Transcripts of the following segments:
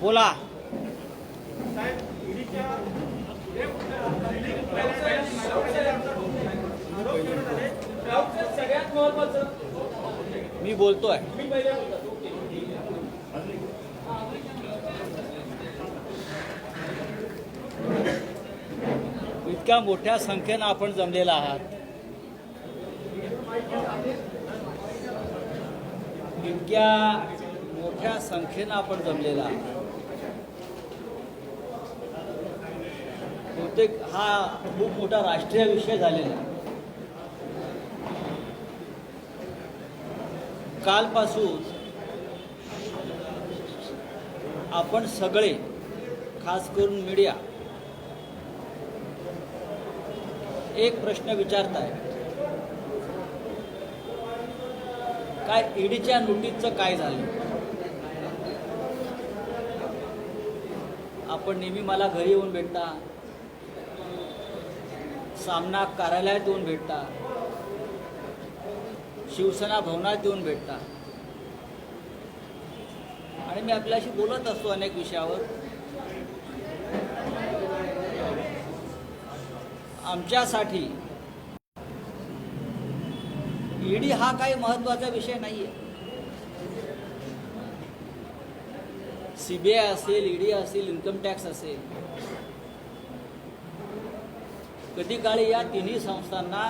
बोला सगळ्यात महत्वाचं मी बोलतोय मी पहिले बोलतो इतक्या मोठ्या संख्येनं आपण जमलेला आहात. इतक्या मोठ्या संख्येनं आपण जमलेला आहात. बहुतेक हा खूप मोठा राष्ट्रीय विषय झालेला कालपासून आपण सगळे खास करून मीडिया एक प्रश्न विचारताय. काय ईडीच्या नोटीसचं काय झालं? आपण नेहमी मला घरी येऊन भेटता. सामना कार्यालयात येऊन भेटता. शिवसेना भवनात येऊन भेटता. आणि मी आपल्याशी बोलत असतो अनेक विषयावर. आमच्यासाठी. ईडी हा काही महत्त्वाचा विषय नाही आहे सी बी आय असेल ईडी असेल इन्कम टॅक्स असेल. कधी काळी या तिन्ही संस्थांना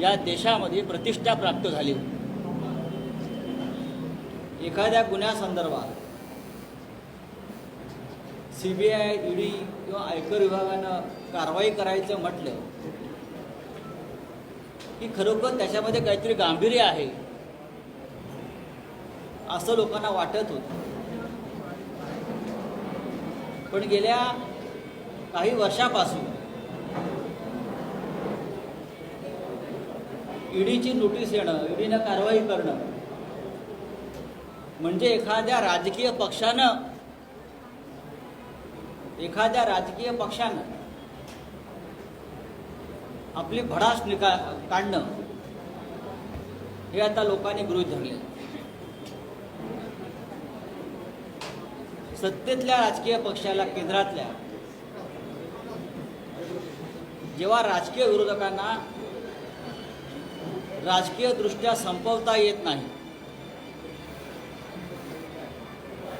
या देशामध्ये प्रतिष्ठा प्राप्त झाली. होती एखाद्या गुन्ह्यासंदर्भात सी बी आय ईडी किंवा आयकर विभागानं कारवाई करायचं म्हटलं की खरोखर त्याच्यामध्ये काहीतरी गांभीर्य आहे असं लोकांना वाटत होतं. पण गेल्या काही वर्षापासून ईडीची नोटीस येणं ईडीनं कारवाई करणं म्हणजे एखाद्या राजकीय पक्षानं एखाद्या राजकीय पक्षानं आपली भडास निका काढणं हे आता लोकांनी गृहीत धरले सत्तेतल्या राजकीय पक्षाला केंद्रातल्या जेव्हा राजकीय विरोधकांना राजकीय दृष्ट्या संपवता येत नाही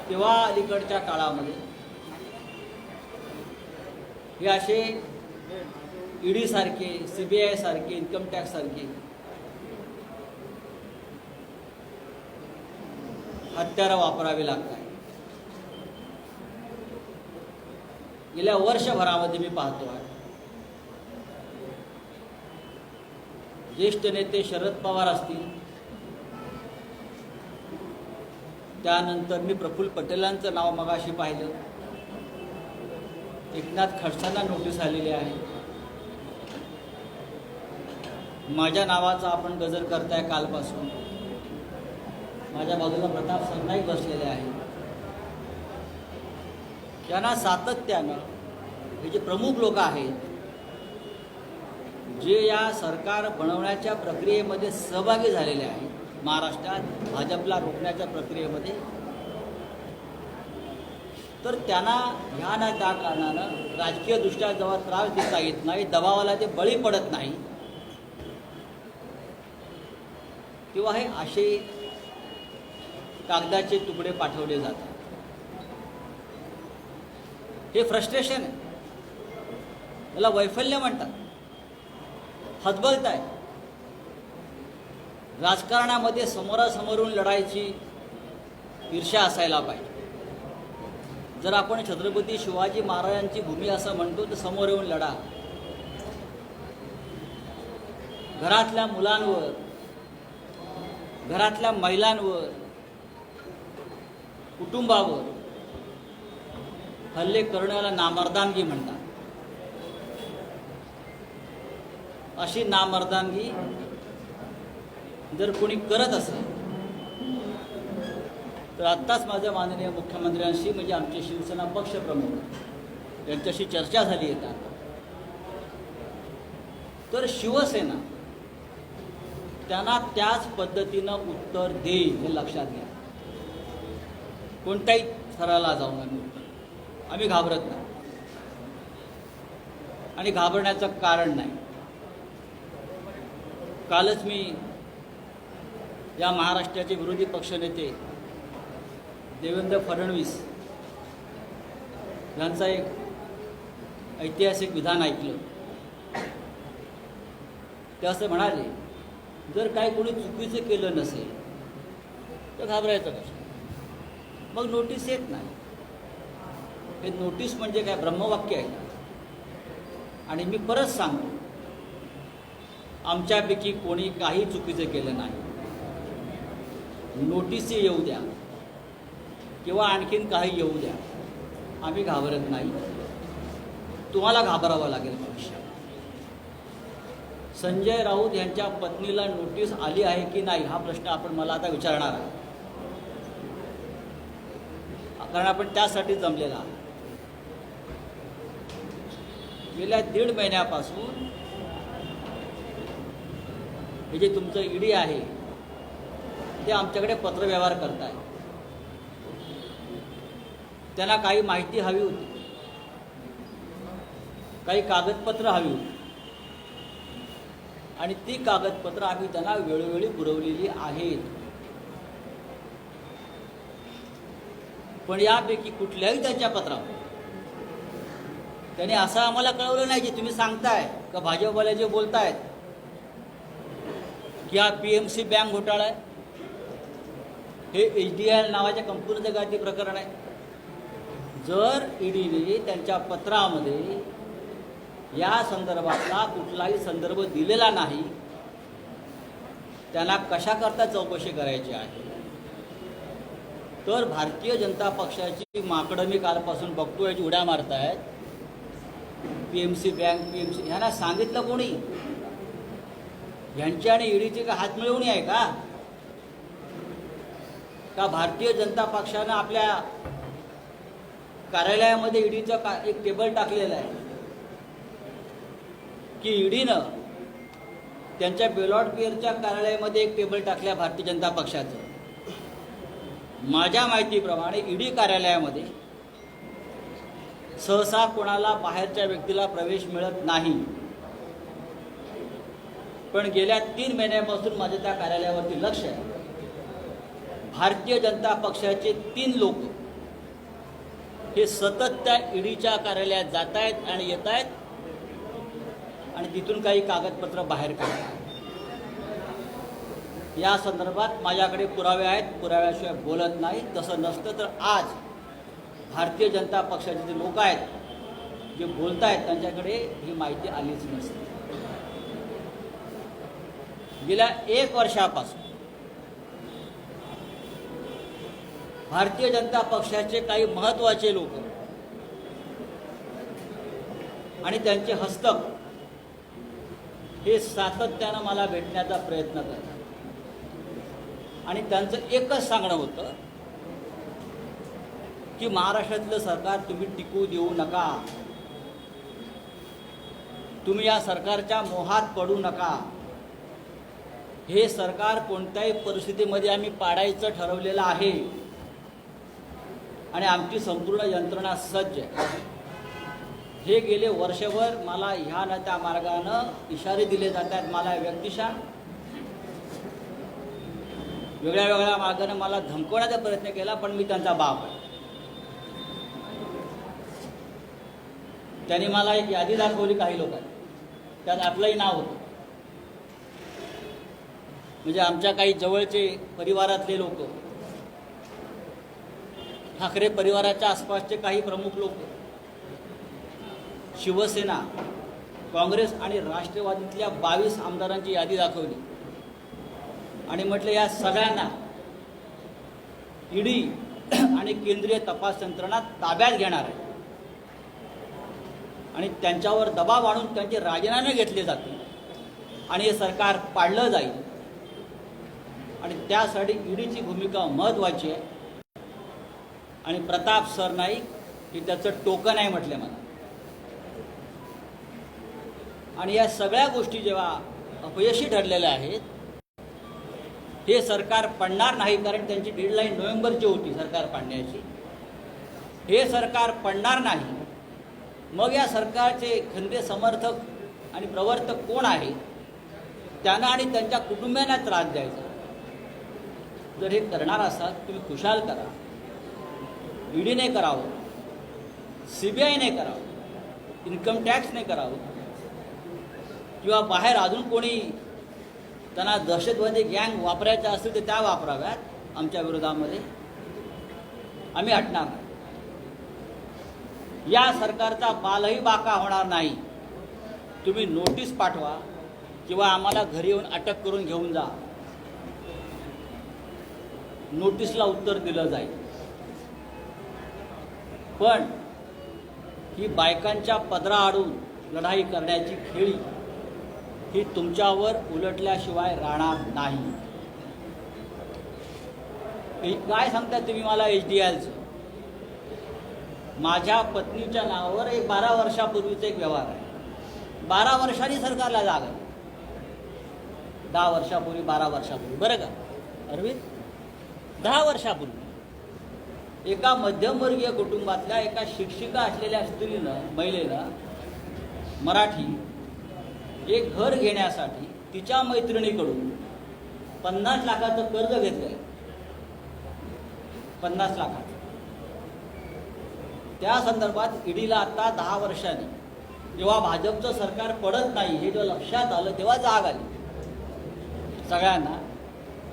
तेव्हा अलीकडच्या काळामध्ये हे असे ईडी सारखे सी बी आयसारखे इन्कम टॅक्स सारखे हत्यारं वापरावी लागतात. गेल्या वर्षभरामध्ये मी पाहतो आहे. ज्येष्ठ नेते शरद पवार असतील त्यानंतर मी प्रफुल्ल पटेलांचं नाव मगाशी पाहिलं. एकनाथ खडसांना नोटीस आलेली आहे. माझ्या नावाचा आपण गजर करताय कालपासून. माझ्या बाजूला प्रताप सरनाईक बसलेले आहे त्यांना सातत्यानं हे जे प्रमुख लोक आहेत जे या सरकार बनवण्याच्या प्रक्रियेमध्ये सहभागी झालेले आहेत महाराष्ट्रात भाजपला रोखण्याच्या प्रक्रियेमध्ये तर त्यांना ह्या ना त्या कारणानं राजकीयदृष्ट्या जेव्हा त्रास देता येत नाही दबावाला ते बळी पडत नाही किंवा हे असे कागदाचे तुकडे पाठवले जातात. हे फ्रस्ट्रेशन आहे. त्याला वैफल्य म्हणतात. हतबलत आहे. राजकारणामध्ये समोरासमोरून लढायची ईर्ष्या असायला पाहिजे. जर आपण छत्रपती शिवाजी महाराजांची भूमी असं म्हणतो तर समोर येऊन लढा. घरातल्या मुलांवर घरातल्या महिलांवर कुटुंबावर हल्ले करण्याला नामर्दानगी म्हणतात. अशी नामर्दानगी जर कोणी करत असेल तर आत्ताच माझ्या माननीय मुख्यमंत्र्यांशी म्हणजे आमचे शिवसेना पक्षप्रमुख यांच्याशी चर्चा झाली आहे का तर शिवसेना त्यांना त्याच पद्धतीनं उत्तर देईल हे लक्षात घ्या. कोणत्याही थराला जाऊन आम्ही उत्तर आम्ही घाबरत नाही. आणि घाबरण्याचं कारण नाही. कालच मी या महाराष्ट्राचे विरोधी पक्षनेते देवेंद्र फडणवीस यांचा एक ऐतिहासिक विधान ऐकलं. ते असं म्हणाले जर काय कोणी चुकीचं केलं नसेल तर घाबरायचं कसं? मग नोटीस येत नाही. हे नोटीस म्हणजे काय? ब्रह्मवाक्य आहे. आणि मी परत सांगतो आमच्यापैकी कोणी काही चुकीचं केलं नाही. नोटीस येऊ द्या. किंवा आणखीन काही येऊ द्या. आम्ही घाबरत नाही. तुम्हाला घाबरावं लागेल भविष्यात. संजय राऊत यांच्या पत्नीला नोटीस आली आहे की नाही हा प्रश्न आपण मला आता विचारणार आहे कारण आपण त्यासाठी जमलेला गेल्या दीड महिन्यापासून हे जे तुमचं ईडी आहे ते आमच्याकडे पत्रव्यवहार करत आहे त्यांना काही माहिती हवी होती. काही कागदपत्र हवी होती. आणि ती कागदपत्र आम्ही त्यांना वेळोवेळी पुरवलेली आहेत. पण यापैकी कुठल्याही त्यांच्या पत्रावर. त्यांनी असं आम्हाला कळवलं नाही की तुम्ही सांगताय का भाजपवाले जे बोलतायत. की हा पी एम सी बँक घोटाळा आहे. हे एच डी आय नावाच्या कंपनीचं गाठी प्रकरण आहे. जर ईडीने त्यांच्या पत्रामध्ये या संदर्भातला कुठलाही संदर्भ दिलेला नाही त्यांना कशाकरता चौकशी करायची आहे? तर भारतीय जनता पक्षाची माकडं मी कालपासून बघतो याची उड्या मारतायत. P M C bank P M C ह्यांना सांगितलं कोणी? ह्यांची आणि ईडीची का हात मिळवणी आहे का? का भारतीय जनता पक्षानं आपल्या कार्यालयामध्ये ईडीचं का एक टेबल टाकलेला आहे. की ईडीनं त्यांच्या बेलॉट पेअरच्या कार्यालयामध्ये एक टेबल टाकल्या भारतीय जनता पक्षाचं. माझ्या माहितीप्रमाणे ईडी कार्यालयामध्ये सहसा कोणाला बाहेरच्या व्यक्तीला प्रवेश मिळत नाही. पण गेल्या तीन महिन्यापासून माझ्या त्या कार्यालयावरती लक्ष आहे. भारतीय जनता पक्षाचे तीन लोक हे सतत त्या ईडीच्या कार्यालयात जात आहेत आणि येत आहेत आणि तिथून काही कागदपत्र बाहेर काढतात. या संदर्भात माझ्याकडे पुरावे आहेत. पुराव्याशिवाय बोलत नाही. तसं नसतं तर आज भारतीय जनता पक्षाचे जे लोक आहेत जे बोलत आहेत त्यांच्याकडे ही माहिती आलीच नसते. गेल्या एक वर्षापासून भारतीय जनता पक्षाचे काही महत्त्वाचे लोक. आणि त्यांचे हस्तक हे सातत्यानं मला भेटण्याचा प्रयत्न करतात. आणि त्यांचं एकच सांगणं होतं की महाराष्ट्रातलं सरकार तुम्ही टिकू देऊ नका. तुम्ही या सरकारच्या मोहात पडू नका. हे सरकार कोणत्याही परिस्थितीमध्ये आम्ही पाडायचं ठरवलेलं आहे. आणि आमची संपूर्ण यंत्रणा सज्ज आहे. हे गेले वर्षभर मला ह्या न त्या मार्गानं इशारे दिले जात आहेत मला व्यक्तिशा. वेगळ्या वेगळ्या मार्गाने मला धमकवण्याचा प्रयत्न केला पण मी त्यांचा बाप आहे. त्यांनी मला एक यादी दाखवली काही लोकांनी. त्यात आपलंही नाव होतं. म्हणजे आमच्या काही जवळचे परिवारातले लोक ठाकरे परिवाराच्या आसपासचे काही प्रमुख लोक शिवसेना काँग्रेस आणि राष्ट्रवादीतल्या बावीस आमदारांची यादी दाखवली. आणि म्हटलं या सगळ्यांना ईडी आणि केंद्रीय तपास यंत्रणा ताब्यात घेणार आहे. आणि त्यांच्यावर दबाव आणून त्यांचे राजीनामे घेतले जातील. आणि हे सरकार पाडलं जाईल. आणि त्यासाठी ईडीची भूमिका महत्त्वाची आहे. आणि प्रताप सरनाईक हे त्याचं टोकन आहे म्हटलं मला. आणि या सगळ्या गोष्टी जेव्हा अपयशी ठरलेल्या आहेत हे सरकार पडणार नाही कारण त्यांची डेडलाईन नोव्हेंबरची होती सरकार पाडण्याची. हे सरकार पडणार नाही. मग या सरकारचे खंदे समर्थक आणि प्रवर्तक कोण आहे त्यांना आणि त्यांच्या कुटुंबियांना त्रास द्यायचा. जर हे करणार असाल तुम्ही खुशाल करा. ईडीने करावं सी बी आयने करावं इन्कम टॅक्सने करावं किंवा बाहेर अजून कोणी त्यांना दहशतवादी गँग वापरायच्या असतील तर त्या वापराव्यात आमच्या विरोधामध्ये. आम्ही हटणार नाही. या सरकारचा बालही बाका होणार नाही. तुम्ही नोटीस पाठवा किंवा आम्हाला घरी येऊन अटक करून घेऊन जा. नोटीसला उत्तर दिलं जाईल. पण ही बायकांच्या पदरा आडून लढाई करण्याची खेळी ही तुमच्यावर उलटल्याशिवाय राहणार नाही. काय सांगता तुम्ही मला एच डी एलचं माझ्या पत्नीच्या नावावर एक बारा वर्षापूर्वीचा एक व्यवहार आहे. बारा वर्षांनी सरकारला जाग आहे. दहा वर्षापूर्वी बारा वर्षापूर्वी. बरं का? अरविंद? दहा वर्षापूर्वी. एका मध्यमवर्गीय कुटुंबातल्या एका शिक्षिका असलेल्या स्त्रीनं महिलेनं मराठी एक घर घेण्यासाठी तिच्या मैत्रिणीकडून पन्नास लाखाचं कर्ज घेतलंय. पन्नास लाखाचं. त्या संदर्भात ईडीला आता दहा वर्षांनी जेव्हा भाजपचं सरकार पडत नाही हे जेव्हा लक्षात आलं तेव्हा जाग आली. सगळ्यांना.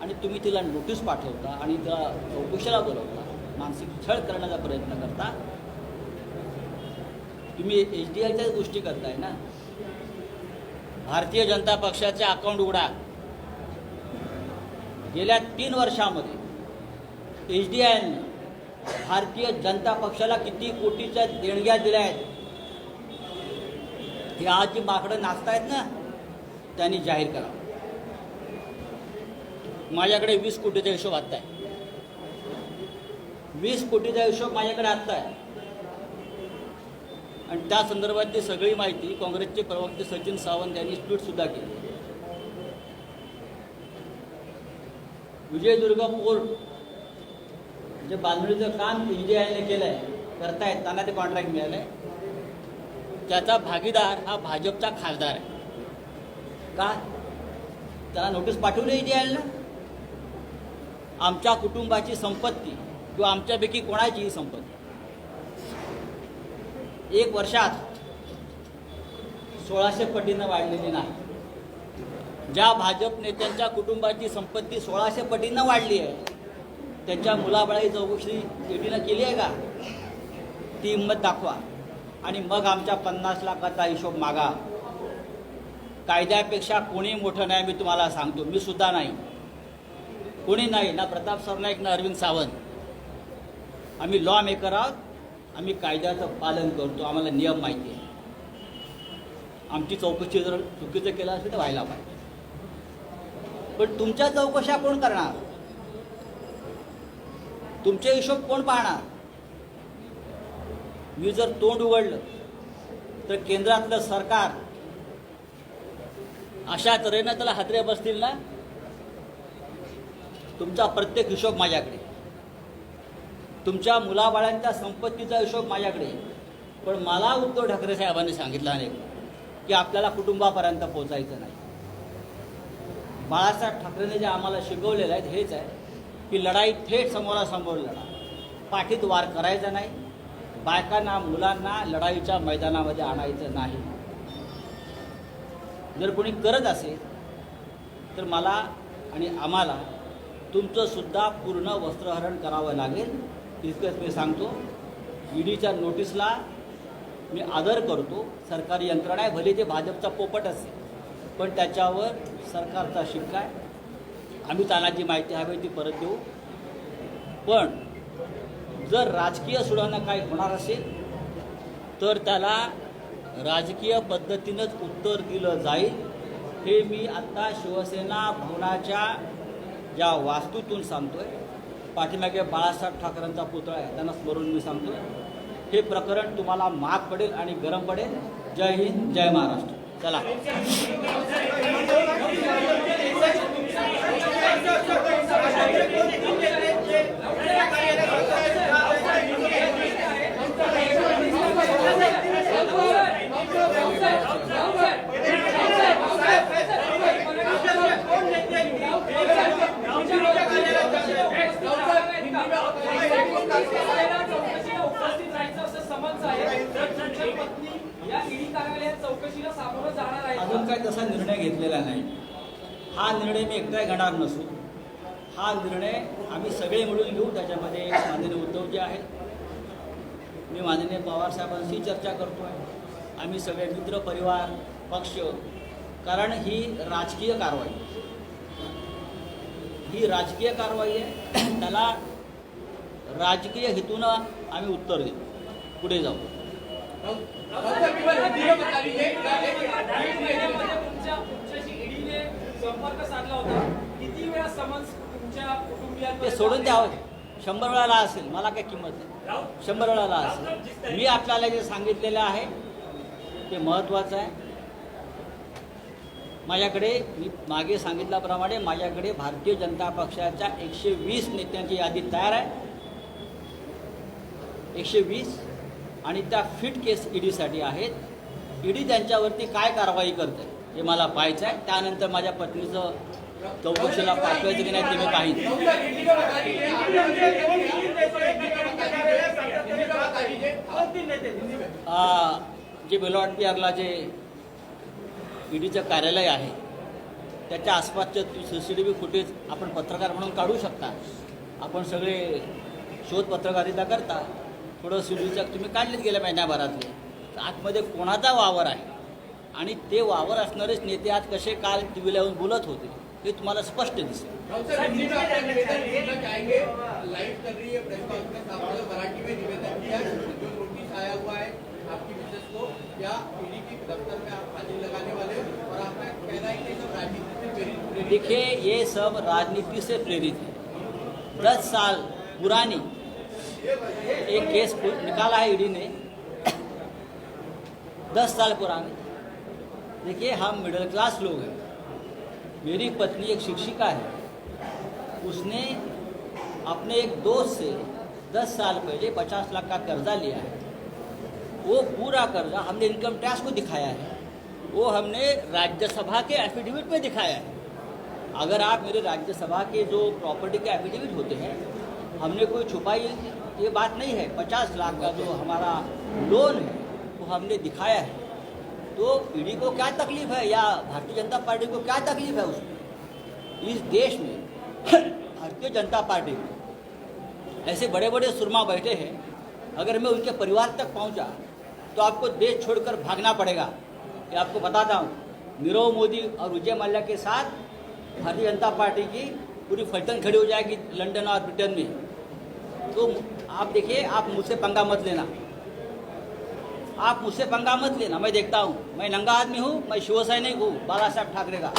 आणि तुम्ही तिला नोटीस पाठवता आणि तिला चौकशीला बोलवता. मानसिक छळ करण्याचा प्रयत्न करता. तुम्ही एच डी आयच्याच गोष्टी करताय ना? भारतीय जनता पक्षाचे अकाउंट उघडा. गेल्या तीन वर्षामध्ये एच डी आयनं भारतीय जनता पक्षाला किती कोटीच्या देणग्या दिल्या आहेत? हे आज जी माकडं नाचतायत ना? त्यांनी जाहीर करा. माझ्याकडे वीस कोटीचा हिशोब आत्ता आहे. वीस कोटीचा हिशोब माझ्याकडे आत्ता आहे. आणि त्या संदर्भातली सगळी माहिती काँग्रेसचे प्रवक्ते सचिन सावंत यांनी ट्विटसुद्धा केली. विजयदुर्गा पोर्ट जे बांधणीचं काम एच डी आयने केलं आहे करतायत त्यांना ते कॉन्ट्रॅक्ट मिळालं आहे त्याचा भागीदार हा भाजपचा खासदार आहे. का? त्याला नोटीस पाठवली एच डी आयला? आमच्या कुटुंबाची संपत्ती किंवा आमच्यापैकी कोणाचीही संपत्ती. एक वर्षात सोळाशे पटीनं वाढलेली नाही. ज्या भाजप नेत्यांच्या कुटुंबाची संपत्ती सोळाशे पटीनं वाढली आहे त्यांच्या मुलाबाळी चौकशी ईडीनं केली आहे का? ती हिंमत दाखवा. आणि मग आमच्या पन्नास लाखाचा हिशोब मागा. कायद्यापेक्षा कोणी मोठं नाही मी तुम्हाला सांगतो. मी सुद्धा नाही. कोणी नाही ना प्रताप सरनाईक ना अरविंद सावंत. आम्ही लॉ मेकर आहोत. आम्ही कायद्याचं पालन करतो. आम्हाला नियम माहिती आहे. आमची चौकशी जर चुकीचं केलं असेल तर व्हायला पाहिजे. पण तुमच्या चौकशा कोण करणार? तुमचे हिशोब कोण पाहणार? मी जर तोंड उघडलं तर केंद्रातलं सरकार अशा तऱ्हेनं त्याला हातरे बसतील ना? तुमचा प्रत्येक हिशोब माझ्याकडे. तुमच्या मुलाबाळांच्या संपत्तीचा हिशोब माझ्याकडे पण मला उद्धव ठाकरे साहेबांनी सांगितलं अनेक की आपल्याला कुटुंबापर्यंत पोचायचं नाही. बाळासाहेब ठाकरेने जे आम्हाला शिकवलेलं आहे हेच आहे की लढाई थेट समोरासमोर लढा. पाठीत वार करायचा नाही. बायकांना मुलांना लढाईच्या मैदानामध्ये आणायचं नाही. जर कोणी करत असेल तर मला आणि आम्हाला तुमचंसुद्धा पूर्ण वस्त्रहरण करावं लागेल. तितकंच मी सांगतो ईडीच्या नोटीसला मी आदर करतो. सरकारी यंत्रणा आहे भले ते भाजपचा पोपट असेल पण त्याच्यावर सरकारचा शिक्का आहे. आम्ही त्यांना जी माहिती हवी ती परत देऊ. पण जर राजकीय सुधारणा काही होणार असेल तर त्याला राजकीय पद्धतीनंच उत्तर दिलं जाईल. हे मी आत्ता शिवसेना भवनाच्या ज्या वास्तूतून सांगतो आहे पाठीमागे बाळासाहेब ठाकरेंचा पुतळा आहे. त्यांना स्मरून मी सांगतो. हे प्रकरण तुम्हाला महाग पडेल आणि गरम पडेल. जय हिंद जय महाराष्ट्र. चला. अजून काय तसा निर्णय घेतलेला नाही. हा निर्णय मी एकटा घेणार नसू. हा निर्णय आम्ही सगळे मिळून घेऊ त्याच्यामध्ये माननीय उद्धवजी आहेत. मी माननीय पवारसाहेबांशी चर्चा करतो आहे आम्ही सगळे मित्र परिवार पक्ष कारण ही राजकीय कारवाई. ही राजकीय कारवाई आहे. त्याला राजकीय हेतूनं आम्ही उत्तर देऊ पुढे जाऊ. ते सोडून द्यावं शंभर वेळाला असेल. मला काय किंमत नाही. शंभर वेळाला असेल. मी आपल्याला जे सांगितलेलं आहे ते महत्त्वाचं आहे. माझ्याकडे मी मागे सांगितल्याप्रमाणे माझ्याकडे भारतीय जनता पक्षाच्या एकशे वीस नेत्यांची यादी तयार आहे. एकशे वीस आणि त्या फिट केस ईडीसाठी आहेत. ईडी त्यांच्यावरती काय कारवाई करते हे मला पाहायचं आहे. त्यानंतर माझ्या पत्नीचं चौकशीला पाठवायचं की नाही ते मी पाहिजे जे बेलवाट अगला जे ईडीचं कार्यालय आहे. त्याच्या आसपासचे C C T V footage आपण पत्रकार म्हणून काढू शकता. आपण सगळे शोध पत्रकारिता करता. थोडं सी डी तुम्ही काढलेत गेल्या महिन्याभरातले. तर आतमध्ये कोणाचा वावर आहे? आणि ते वावर असणारेच नेते आज कसे काल टी व्हीला येऊन बोलत होते हे तुम्हाला स्पष्ट दिसेल. मराठी में निवेदन किया जो नोटिस हुआ है आपकी विशेष को या देखिए ये सब राजनीति से प्रेरित है। दस साल पुरानी एक केस निकाला है ईडी ने। दस साल पुरानी। देखिए, हम मिडिल क्लास लोग हैं। मेरी पत्नी एक शिक्षिका है। उसने अपने एक दोस्त से दस साल पहले पचास लाख का कर्जा लिया है। वो पूरा कर्जा हमने इनकम टैक्स को दिखाया है। वो हमने राज्यसभा के एफिडेविट में दिखाया है। अगर आप मेरे राज्यसभा के जो प्रॉपर्टी के एफिडेविट होते हैं, हमने कोई छुपाई ये बात नहीं है। पचास लाख का जो हमारा लोन है, वो हमने दिखाया है। तो ईडी को क्या तकलीफ़ है या भारतीय जनता पार्टी को क्या तकलीफ़ है उसमें? इस देश में, भारतीय जनता पार्टी में, ऐसे बड़े बड़े सुरमा बैठे हैं, अगर मैं उनके परिवार तक पहुँचा तो आपको देश छोड़कर भागना पड़ेगा। ये आपको बताता हूँ, नीरव मोदी और विजय मल्ल्या के साथ भारतीय जनता पार्टी की पूरी फलटन खड़ी हो जाएगी लंदन और ब्रिटेन में। तो आप देखिए, आप मुझसे पंगा मत लेना। आप मुझसे पंगा मत लेना, मैं देखता हूँ। मैं नंगा आदमी हूँ, मैं शिव सैनिक हूँ बाला साहब ठाकरे का।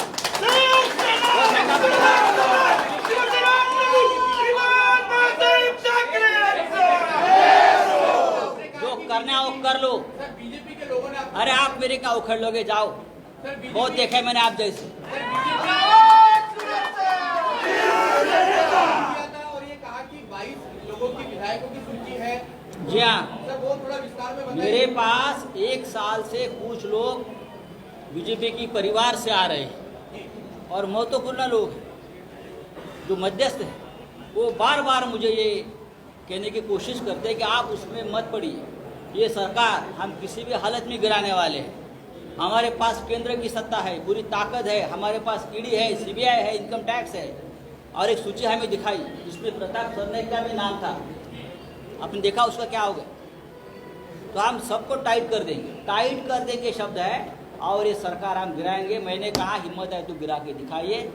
जो करना वो कर लो। के अरे आप मेरे क्या उखड़ लोगे, जाओ। बहुत देखा मैंने आप जैसे किया था और ये कहा कि 22 लोगों की विधायकों की सूची है जी हाँ। मेरे पास एक साल से कुछ लोग बीजेपी की परिवार से आ रहे हैं और महत्वपूर्ण लोग जो मध्यस्थ हैं, वो बार बार मुझे ये कहने की कोशिश करते हैं कि आप उसमें मत पड़िए। ये सरकार हम किसी भी हालत में गिराने वाले हैं। हमारे पास केंद्र की सत्ता है, पूरी ताकत है, हमारे पास ईडी है, सीबीआई है, इनकम टैक्स है, और एक सूची हमें दिखाई, जिसमें प्रताप सरनाईक का भी नाम था। आपने देखा उसका क्या हो गया तो हम सबको टाइट कर देंगे टाइट कर देंगे शब्द है और ये सरकार हम गिराएँगे मैंने कहा हिम्मत है तो गिरा के दिखाइए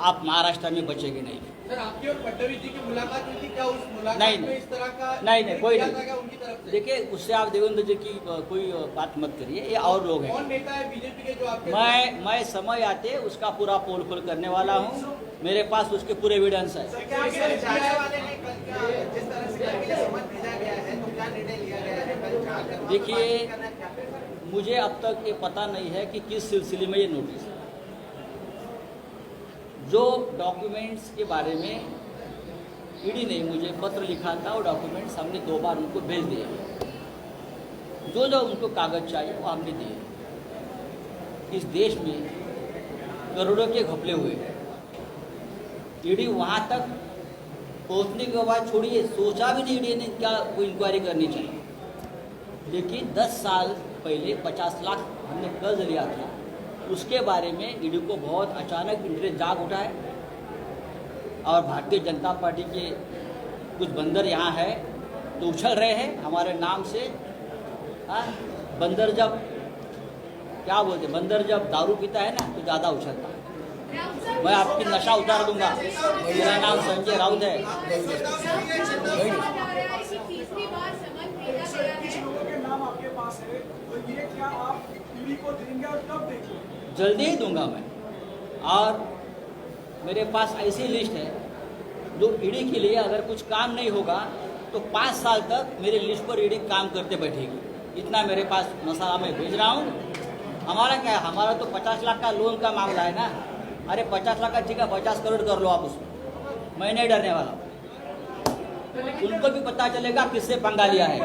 आप महाराष्ट्र में बचेंगे नहीं सर आपकी और फडणवीस जी की मुलाकात हुई थी क्या उस मुलाकात नहीं, में इस तरह का नहीं, नहीं, कोई नहीं। देखिए उससे आप देवेंद्र जी की कोई बात मत करिए ये और लोग हैं कौन नेता है बीजेपी के जो आपके मैं मैं समय आते उसका पूरा पोल खोल करने वाला हूँ मेरे पास उसके पूरे एविडेंस है देखिए? मुझे अब तक ये पता नहीं है कि किस सिलसिले में ये नोटिस है। जो डॉक्यूमेंट्स के बारे में ईडी ने मुझे पत्र लिखा था, वो डॉक्यूमेंट्स हमने दो बार उनको भेज दिए जो जो उनको कागज़ चाहिए, वो हमने दिए इस देश में करोड़ों के घपले हुए हैं। ईडी वहाँ तक पहुँचने के बाद छोड़िए, सोचा भी नहीं ने क्या कोई इंक्वायरी करनी चाहिए। लेकिन 10 साल पहले 50 लाख हमने कर्ज लिया था उसके बारे में ईडी को बहुत अचानक इंटरेस्ट जाग उठा है। और भारतीय जनता पार्टी के कुछ बंदर यहाँ है तो उछल रहे हैं हमारे नाम से। हाँ बंदर जब, क्या बोलते बंदर जब दारू पीता है ना तो ज़्यादा उछलता। है मैं आपकी नशा उतार दूँगा। मेरा नाम संजय राउत है। जल्दी ही दूँगा मैं। और मेरे पास ऐसी लिस्ट है, जो ईडी के लिए अगर कुछ काम नहीं होगा तो पाँच साल तक मेरी लिस्ट पर ईडी काम करते बैठेगी। इतना मेरे पास मसाला मैं भेज रहा हूँ। हमारा क्या है? हमारा तो पचास लाख का लोन का मामला है ना। अरे पचास लाख का ठीक है पचास करोड़ कर लो आप उसमें मैं नहीं डरने वाला उनको भी पता चलेगा, किससे पंगा लिया है